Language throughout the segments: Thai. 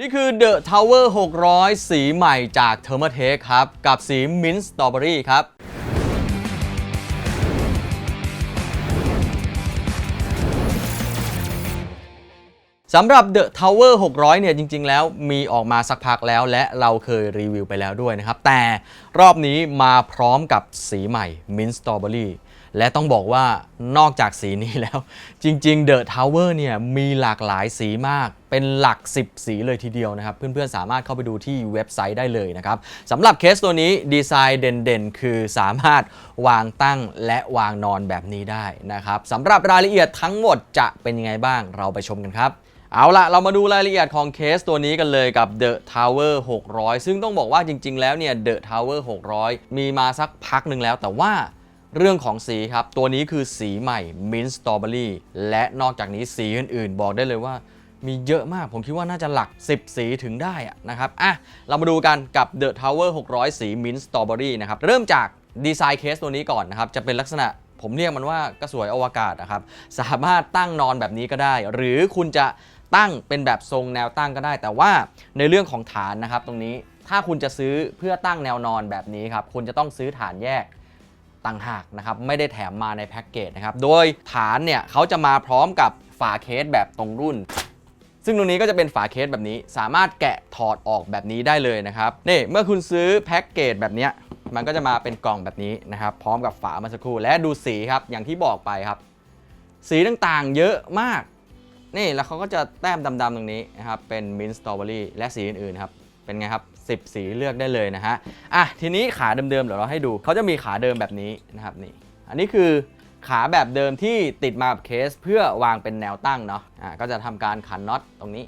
นี่คือ The Tower 600 สีใหม่จาก t h e r m a t e c h ครับ กับสี Mint Strawberry ครับ สำหรับ The Tower 600 เนี่ยจริง ๆ แล้วมีออกมาสักพักแล้วและเราเคยรีวิวไปแล้วด้วยนะครับ แต่รอบนี้มาพร้อมกับสีใหม่ Mint Strawberry และต้องบอกว่านอกจากสีนี้แล้ว จริง ๆ The Tower เนี่ยมีหลากหลายสีมาก เป็นหลัก 10 สีเลยทีเดียวนะครับ เพื่อน ๆ สามารถเข้าไปดูที่เว็บไซต์ได้เลยนะครับสำหรับเคสตัวนี้ดีไซน์เด่น ๆ คือสามารถวางตั้งและวางนอนแบบนี้ได้นะครับสำหรับรายละเอียดทั้งหมดจะเป็นยังไงบ้างเราไปชมกันครับ เอาละเรามาดูรายละเอียดของเคสตัวนี้กันเลยกับ The Tower 600 ซึ่งต้องบอกว่าจริง ๆ แล้วเนี่ย The Tower 600 มีมาสักพักหนึ่งแล้ว แต่ว่าเรื่องของสีครับ ตัวนี้คือสีใหม่ Mint Strawberry และนอกจากนี้สีอื่น ๆ บอกได้เลยว่ามีเยอะมาก ผมคิดว่าน่าจะหลัก 10 สีถึงได้นะครับ อะ เรามาดูกันกับ The Tower 600 สี Mint Strawberry นะครับ เริ่มจากดีไซน์เคสตัวนี้ก่อนนะครับ จะเป็นลักษณะผมเรียกมันว่ากระสวยอวกาศนะครับ สามารถตั้งนอนแบบนี้ก็ได้ หรือคุณจะ ตั้งเป็นแบบทรงแนวตั้งก็ได้ แต่ว่าในเรื่องของฐานนะครับ ตรงนี้ถ้าคุณจะซื้อเพื่อตั้งแนวนอนแบบนี้ครับคุณจะต้องซื้อฐานแยกต่างหากนะครับไม่ได้แถมมาในแพ็กเกจนะครับโดยฐานเนี่ยเขาจะมาพร้อมกับฝาเคสแบบตรงรุ่น ซึ่งตรงนี้ก็จะเป็นฝาเคสแบบนี้ สามารถแกะถอดออกแบบนี้ได้เลยนะครับนี่เมื่อคุณซื้อแพ็กเกจแบบนี้มันก็จะมาเป็นกล่องแบบนี้นะครับพร้อมกับฝามาสักครู่และดูสีครับอย่างที่บอกไปครับ สีต่างๆ เยอะมาก นี่แล้วเขาก็จะแต้มดำๆตรงนี้นะครับ เป็นมินสตรอเบอรี่และสีอื่นๆครับเป็นไงครับ10 สีเลือกได้เลยนะฮะอะทีนี้ขาเดิมๆเดี๋ยวเราให้ดูเขาจะมีขาเดิมแบบนี้นะครับนี่ อันนี้คือขาแบบเดิมที่ติดมากับเคสเพื่อวางเป็นแนวตั้งเนาะอะก็จะทำการขันน็อตตรงนี้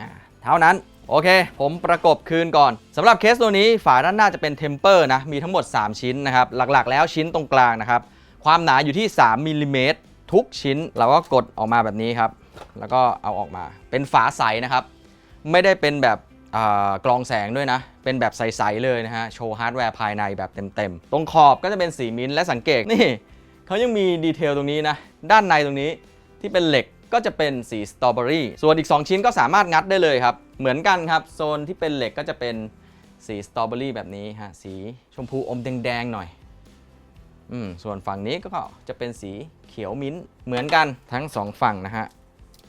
อ่าเท่านั้นโอเค ผมประกบคืนก่อนสำหรับเคสตัวนี้ฝาด้านหน้าจะเป็นเทมเปอร์นะมีทั้งหมด 3 ชิ้นนะครับหลักๆ แล้วชิ้นตรงกลางนะครับความหนาอยู่ที่ 3มิลลิเมตรทุกชิ้นเราก็กดออกมาแบบนี้ครับ แล้วก็เอาออกมา เป็นฝาใสนะครับ ไม่ได้เป็นแบบกรองแสงด้วยนะ เป็นแบบใสๆเลยนะฮะ โชว์ฮาร์ดแวร์ภายในแบบเต็มๆ ตรงขอบก็จะเป็นสีมิ้นท์และสังเกตนี่เขายังมีดีเทลตรงนี้นะ ด้านในตรงนี้ที่เป็นเหล็กก็จะเป็นสีสตรอเบอรี่ส่วนอีก 2 ชิ้นก็สามารถงัดได้เลยครับ เหมือนกันครับ โซนที่เป็นเหล็กก็จะเป็นสีสตรอเบอรี่แบบนี้ฮะ สีชมพูอมแดงๆหน่อยอืมส่วนฝั่งนี้ก็จะเป็นสีเขียวมิ้นท์เหมือนกันทั้งสองฝั่งนะฮะ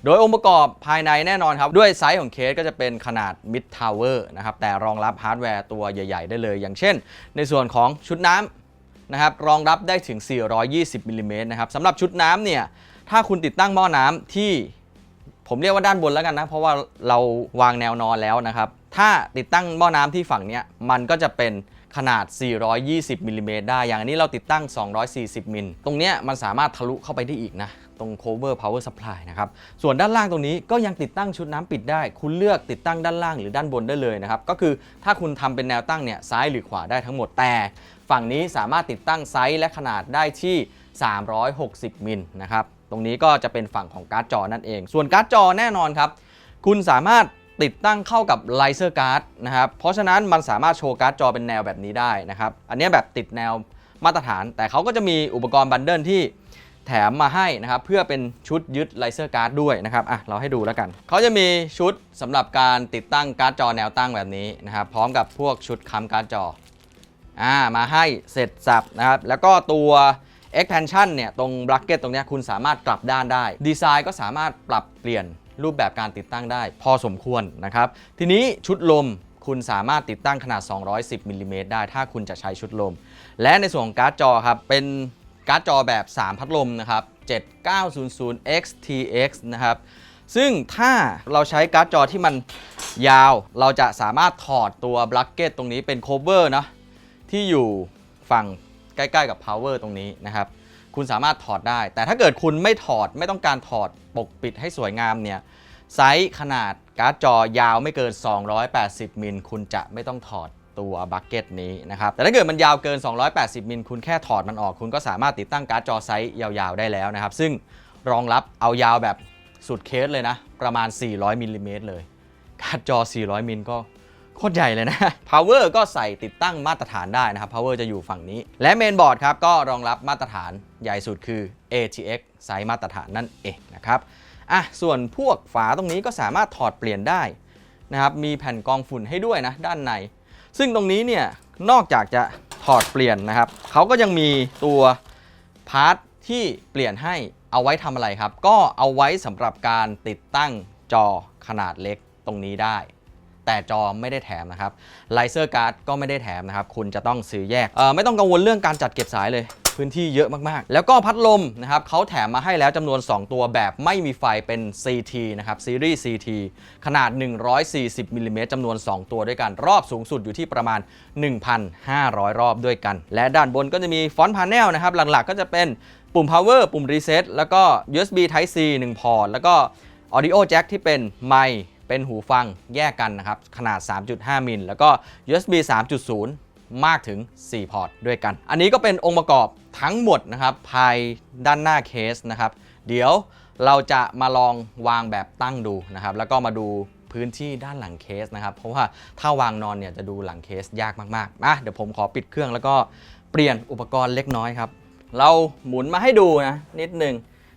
โดยองค์ประกอบภายในแน่นอนครับ ด้วยไซส์ของเคสก็จะเป็นขนาด Mid Tower นะครับ แต่รองรับฮาร์ดแวร์ตัวใหญ่ ๆ ได้เลย อย่างเช่น ในส่วนของชุดน้ำนะครับ รองรับได้ถึง 420มิลลิเมตรนะครับสำหรับชุดน้ำเนี่ย ถ้าคุณติดตั้งหม้อน้ำที่ผมเรียกว่าด้านบนแล้วกันนะ เพราะว่าเราวางแนวนอนแล้วนะครับ ถ้าติดตั้งหม้อน้ำที่ฝั่งเนี้ยมันก็จะเป็นขนาด 420มิลลิเมตรได้ อย่างนนี้เราติดตั้ง 240มิลตรงเนี้ยมันสามารถทะลุเข้าไปได้อีกนะ ตรง cover power supply นะครับ ส่วนด้านล่างตรงนี้ก็ยังติดตั้งชุดน้ำปิดได้ คุณเลือกติดตั้งด้านล่างหรือด้านบนได้เลยนะครับ ก็คือถ้าคุณทำเป็นแนวตั้งเนี่ยซ้ายหรือขวาได้ทั้งหมด แต่ ฝั่งนี้สามารถติดตั้งไซส์และขนาดได้ที่ 360 มิลนะครับ ตรงนี้ก็จะเป็นฝั่งของการ์ดจอนั่นเอง ส่วนการ์ดจอแน่นอนครับ คุณสามารถติดตั้งเข้ากับไลเซอร์การ์ดนะครับ เพราะฉะนั้นมันสามารถโชว์การ์ดจอเป็นแนวแบบนี้ได้นะครับ อันนี้แบบติดแนวมาตรฐาน แต่เขาก็จะมีอุปกรณ์บันเดิลที่ แถมมาให้นะครับเพื่อเป็นชุดยึดไลเซอร์การ์ดด้วยนะครับอะเราให้ดูแล้วกันเขาจะมีชุดสำหรับการติดตั้งการ์ดจอแนวตั้งแบบนี้นะครับพร้อมกับพวกชุดค้ำการ์ดจออ่ามาให้เสร็จสับนะครับแล้วก็ตัว expansion เนี่ยตรง bracket ตรงเนี้ยคุณสามารถกลับด้านได้ ดีไซน์ก็สามารถปรับเปลี่ยนรูปแบบการติดตั้งได้ พอสมควรนะครับ ทีนี้ชุดลมคุณสามารถติดตั้งขนาด 210มิลลิเมตรได้ถ้าคุณจะใช้ชุดลม และในส่วนของการ์ดจอครับเป็น การ์ดจอแบบ 3 พัดลมนะครับ 7900XTX นะครับ ซึ่งถ้าเราใช้การ์ดจอที่มันยาว เราจะสามารถถอดตัวบลักเก็ตตรงนี้เป็นโคเวอร์นะที่อยู่ฝั่งใกล้ๆกับ power ตรงนี้นะครับ คุณสามารถถอดได้ แต่ถ้าเกิดคุณไม่ถอดไม่ต้องการถอดปกปิดให้สวยงามเนี่ยไซส์ขนาดการ์ดจอยาวไม่เกิน 280 มิล คุณจะไม่ต้องถอด ตัวบักเก็ตนี้นะครับ แต่ถ้าเกิดมันยาวเกิน 280 มิลคุณแค่ถอดมันออก คุณก็สามารถติดตั้งการ์ดจอไซส์ยาวๆ ได้แล้วนะครับ ซึ่งรองรับเอายาวแบบสุดเคสเลยนะ ประมาณ 400มิลลิเมตรเลย การ์ดจอ 400 มิลก็โคตรใหญ่เลยนะ power ก็ใส่ติดตั้งมาตรฐานได้นะครับ power จะอยู่ฝั่งนี้ และเมนบอร์ดครับก็รองรับมาตรฐานใหญ่สุดคือ ATX ไซส์มาตรฐานนั่นเองนะครับอะส่วนพวกฝาตรงนี้ก็สามารถถอดเปลี่ยนได้นะครับ มีแผ่นกองฝุ่นให้ด้วยนะ ด้านใน ซึ่งตรงนี้เนี่ยนอกจากจะถอดเปลี่ยนนะครับเขาก็ยังมีตัวพาร์ทที่เปลี่ยนให้เอาไว้ทำอะไรครับ ก็เอาไว้สำหรับการติดตั้งจอขนาดเล็กตรงนี้ได้ แต่จอไม่ได้แถมนะครับไลเซอร์การ์ดก็ไม่ได้แถมนะครับ คุณจะต้องซื้อแยกไม่ต้องกังวลเรื่องการจัดเก็บสายเลย พื้นที่เยอะมากๆ แล้วก็พัดลมนะครับเขาแถมมาให้แล้วจำนวน 2 ตัวแบบไม่มีไฟเป็น CT นะครับซีรีส์ CT ขนาด 140มิลลิเมตรจำนวน 2 ตัวด้วยกัน รอบสูงสุดอยู่ที่ประมาณ 1,500 รอบด้วยกัน และด้านบนก็จะมีฟอนต์พาเนลนะครับ หลักๆก็จะเป็นปุ่ม power ปุ่ม reset แล้วก็ USB Type C 1 พอร์ต แล้วก็ audio jack ที่เป็นไมค์เป็นหูฟังแยกกันนะครับ ขนาด 3.5 มิล แล้วก็ USB 3.0 มากถึง 4 พอร์ตด้วยกัน อันนี้ก็เป็นองค์ประกอบทั้งหมดนะครับ ภายด้านหน้าเคสนะครับ เดี๋ยวเราจะมาลองวางแบบตั้งดูนะครับ แล้วก็มาดูพื้นที่ด้านหลังเคสนะครับ เพราะว่าถ้าวางนอนเนี่ยจะดูหลังเคสยากมากๆอะเดี๋ยวผมขอปิดเครื่องแล้วก็เปลี่ยนอุปกรณ์เล็กน้อยครับ เราหมุนมาให้ดูนะนิดนึง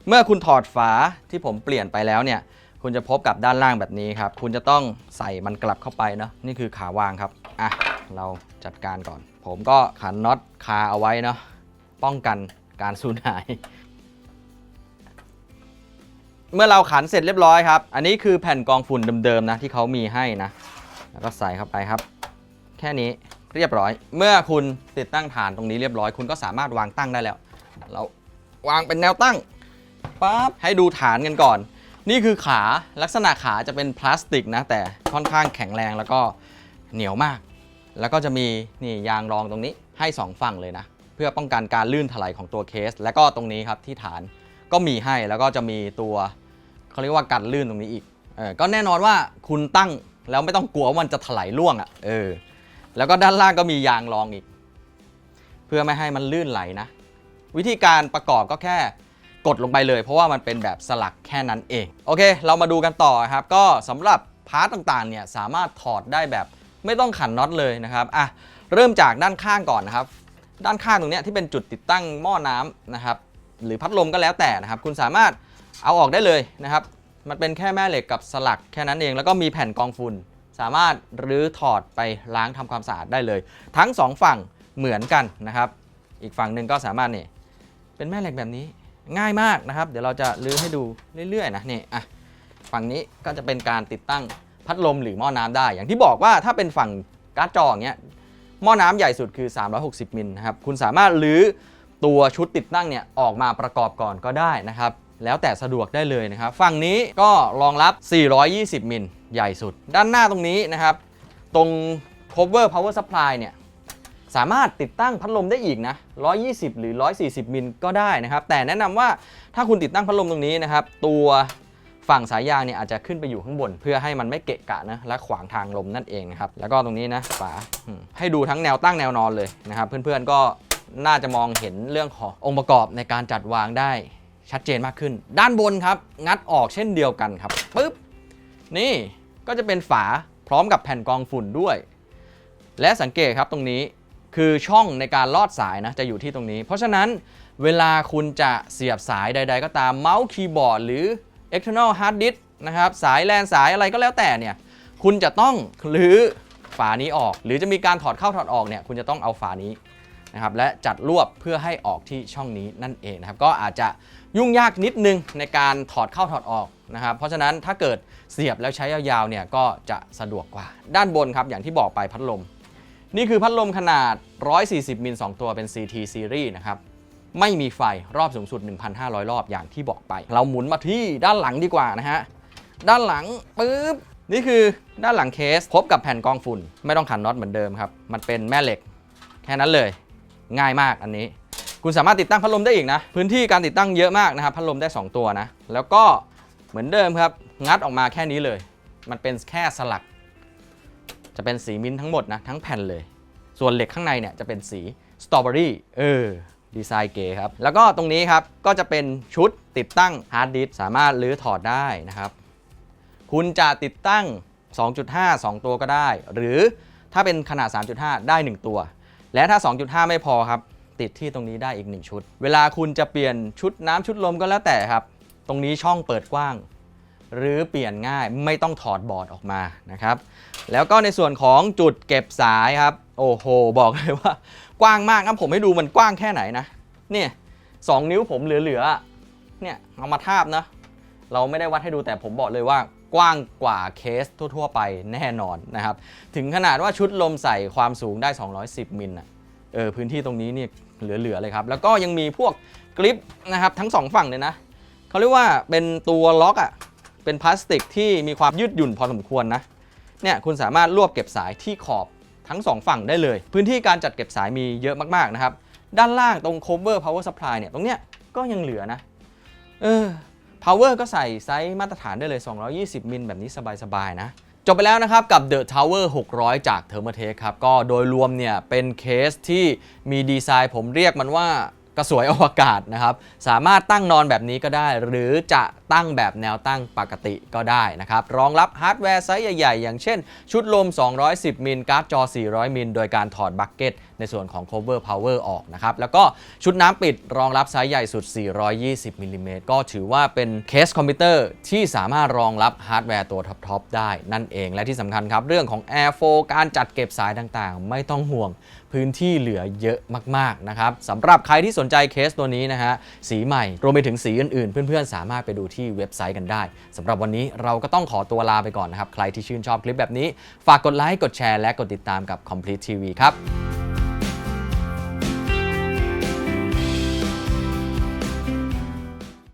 เมื่อคุณถอดฝาที่ผมเปลี่ยนไปแล้วเนี่ย คุณจะพบกับด้านล่างแบบนี้ครับ คุณจะต้องใส่มันกลับเข้าไปเนาะ นี่คือขาวางครับ อะ เราจัดการก่อน ผมก็ขันน็อตคาเอาไว้เนาะป้องกันการสูญหาย เมื่อเราขันเสร็จเรียบร้อยครับ อันนี้คือแผ่นกองฝุ่นเดิมๆนะที่เขามีให้นะ แล้วก็ใส่เข้าไปครับ แค่นี้เรียบร้อย เมื่อคุณติดตั้งฐานตรงนี้เรียบร้อย คุณก็สามารถวางตั้งได้แล้ว เราวางเป็นแนวตั้งปั๊บให้ดูฐานกันก่อน นี่คือขาลักษณะขาจะเป็นพลาสติกนะ แต่ค่อนข้างแข็งแรงแล้วก็เหนียวมาก แล้วก็จะมีนี่ยางรองตรงนี้ให้ 2 ฝั่งเลยนะ เพื่อป้องกันการลื่นถลายของตัวเคส แล้วก็ตรงนี้ครับที่ฐานก็มีให้แล้วก็จะมีตัวเขาเรียกว่ากันลื่นตรงนี้อีกเออก็แน่นอนว่าคุณตั้งแล้วไม่ต้องกลัวว่ามันจะถลายร่วงอะ่ะเออแล้วก็ด้านล่างก็มียางรองอีก เพื่อไม่ให้มันลื่นไหลนะ วิธีการประกอบก็แค่กดลงไปเลย เพราะว่ามันเป็นแบบสลักแค่นั้นเอง โอเค เรามาดูกันต่อครับ ก็สำหรับพาร์ตต่างๆเนี่ยสามารถถอดได้แบบ ไม่ต้องขันน็อตเลยนะครับอะเริ่มจากด้านข้างก่อนนะครับ ด้านข้างตรงนี้ที่เป็นจุดติดตั้งหม้อน้ำนะครับ หรือพัดลมก็แล้วแต่นะครับ คุณสามารถเอาออกได้เลยนะครับ มันเป็นแค่แม่เหล็กกับสลักแค่นั้นเอง แล้วก็มีแผ่นกองฝุ่น สามารถรื้อถอดไปล้างทำความสะอาดได้เลย ทั้งสองฝั่งเหมือนกันนะครับ อีกฝั่งหนึ่งก็สามารถนี่เป็นแม่เหล็กแบบนี้ง่ายมากนะครับ เดี๋ยวเราจะลื้อให้ดูเรื่อยๆนะนี่อะฝั่งนี้ก็จะเป็นการติดตั้ง พัดลมหรือหม้อน้ำได้ อย่างที่บอกว่าถ้าเป็นฝั่งการ์ดจออย่างเงี้ยหม้อน้ำใหญ่สุดคือ 360 มิลนะครับ คุณสามารถลื้อตัวชุดติดตั้งเนี่ยออกมาประกอบก่อนก็ได้นะครับ แล้วแต่สะดวกได้เลยนะครับ ฝั่งนี้ก็รองรับ 420 มิลใหญ่สุด ด้านหน้าตรงนี้นะครับ ตรง cover power supply เนี่ยสามารถติดตั้งพัดลมได้อีกนะ 120 หรือ 140 มิลก็ได้นะครับ แต่แนะนำว่าถ้าคุณติดตั้งพัดลมตรงนี้นะครับ ตัว ฝั่งสายยางเนี่ยอาจจะขึ้นไปอยู่ข้างบน เพื่อให้มันไม่เกะกะนะและขวางทางลมนั่นเองนะครับแล้วก็ตรงนี้นะฝาให้ดูทั้งแนวตั้งแนวนอนเลยนะครับเพื่อนๆก็น่าจะมองเห็นเรื่องขององค์ประกอบในการจัดวางได้ชัดเจนมากขึ้น ด้านบนครับ งัดออกเช่นเดียวกันครับปึ๊บนี่ก็จะเป็นฝาพร้อมกับแผ่นกองฝุ่นด้วย และสังเกตครับตรงนี้คือช่องในการลอดสายนะจะอยู่ที่ตรงนี้ เพราะฉะนั้นเวลาคุณจะเสียบสายใด ๆ ก็ตามเมาส์คีย์บอร์ดหรือ external hard disk นะครับ สายแลนสายอะไรก็แล้วแต่เนี่ย คุณจะต้องรื้อฝานี้ออก หรือจะมีการถอดเข้าถอดออกเนี่ย คุณจะต้องเอาฝานี้นะครับ และจัดรวบเพื่อให้ออกที่ช่องนี้นั่นเองนะครับ ก็อาจจะยุ่งยากนิดนึงในการถอดเข้าถอดออกนะครับ เพราะฉะนั้นถ้าเกิดเสียบแล้วใช้ยาวๆเนี่ยก็จะสะดวกกว่า ด้านบนครับ อย่างที่บอกไปพัดลม นี่คือพัดลมขนาด 140มิล2ตัวเป็น CT Series นะครับ ไม่มีไฟรอบสูงสุด 1,500 รอบอย่างที่บอกไป เราหมุนมาที่ด้านหลังดีกว่านะฮะ ด้านหลังปึ๊บนี่คือด้านหลังเคสพบกับแผ่นกองฝุ่น ไม่ต้องขันน็อตเหมือนเดิมครับ มันเป็นแม่เหล็ก แค่นั้นเลย ง่ายมากอันนี้ คุณสามารถติดตั้งพัดลมได้อีกนะ พื้นที่การติดตั้งเยอะมากนะครับพัดลมได้ 2 ตัวนะ แล้วก็เหมือนเดิมครับ งัดออกมาแค่นี้เลย มันเป็นแค่สลัก จะเป็นสีมิ้นท์ทั้งหมดนะทั้งแผ่นเลย ส่วนเหล็กข้างในเนี่ยจะเป็นสีสตรอเบอรี่เออ ดีไซน์เก๋ครับ แล้วก็ตรงนี้ครับ ก็จะเป็นชุดติดตั้งฮาร์ดดิสก์สามารถรื้อถอดได้นะครับ คุณจะติดตั้ง 2.5 2 ตัวก็ได้ หรือถ้าเป็นขนาด 3.5 ได้ 1 ตัว และถ้า 2.5 ไม่พอครับ ติดที่ตรงนี้ได้อีก 1 ชุด เวลาคุณจะเปลี่ยนชุดน้ำชุดลมก็แล้วแต่ครับ ตรงนี้ช่องเปิดกว้าง หรือเปลี่ยนง่ายไม่ต้องถอดบอร์ดออกมานะครับ แล้วก็ในส่วนของจุดเก็บสายครับ โอ้โห บอกเลยว่า กว้างมากครับผมให้ดูมันกว้างแค่ไหนนะเนี่ยสองนิ้วผมเหลือๆเนี่ยเอามาทาบนะ เราไม่ได้วัดให้ดูแต่ผมบอกเลยว่ากว้างกว่าเคสทั่ว ๆ ไปแน่นอนนะครับ ถึงขนาดว่าชุดลมใส่ความสูงได้ 210 มิลนะเออพื้นที่ตรงนี้เนี่ยเหลือ ๆ เลยครับ แล้วก็ยังมีพวกกริปนะครับทั้งสองฝั่งเลยนะเขาเรียกว่าเป็นตัวล็อกอะ่ะเป็นพลาสติกที่มีความยืดหยุ่นพอสมควรนะเนี่ยคุณสามารถรวบเก็บสายที่ขอบ ทั้ง 2 ฝั่งได้เลย พื้นที่การจัดเก็บสายมีเยอะมากๆนะครับ ด้านล่างตรง cover power supply เนี่ยตรงเนี้ยก็ยังเหลือนะ เออ power ก็ใส่ไซส์มาตรฐานได้เลย 220 มิลแบบนี้สบาย ๆ นะจบไปแล้วนะครับกับ The Tower 600 จาก t h e r m a t e ครับ ก็โดยรวมเนี่ยเป็นเคสที่มีดีไซน์ผมเรียกมันว่า กระสวยอวกาศนะครับ สามารถตั้งนอนแบบนี้ก็ได้ หรือจะตั้งแบบแนวตั้งปกติก็ได้นะครับ รองรับฮาร์ดแวร์ไซส์ใหญ่ ๆ อย่างเช่น ชุดลม 210 มิล การ์ดจอ 400 มิล โดยการถอดบัคเก็ต ในส่วนของ cover power ออกนะครับ แล้วก็ชุดน้ำปิดรองรับไซส์ใหญ่สุด 420มิลลิเมตรก็ถือว่าเป็นเคสคอมพิวเตอร์ที่สามารถรองรับฮาร์ดแวร์ตัวท็อปๆได้นั่นเอง และที่สำคัญครับ เรื่องของ Airflow การจัดเก็บสายต่างๆ ไม่ต้องห่วงพื้นที่เหลือเยอะมากๆนะครับสำหรับใครที่สนใจเคสตัวนี้นะฮะสีใหม่ รวมไปถึงสีอื่นๆ เพื่อนๆ สามารถไปดูที่เว็บไซต์กันได้สำหรับวันนี้เราก็ต้องขอตัวลาไปก่อนนะครับ ใครที่ชื่นชอบคลิปแบบนี้ ฝากกดไลค์กดแชร์และกดติดตามกับ Complete TV ครับ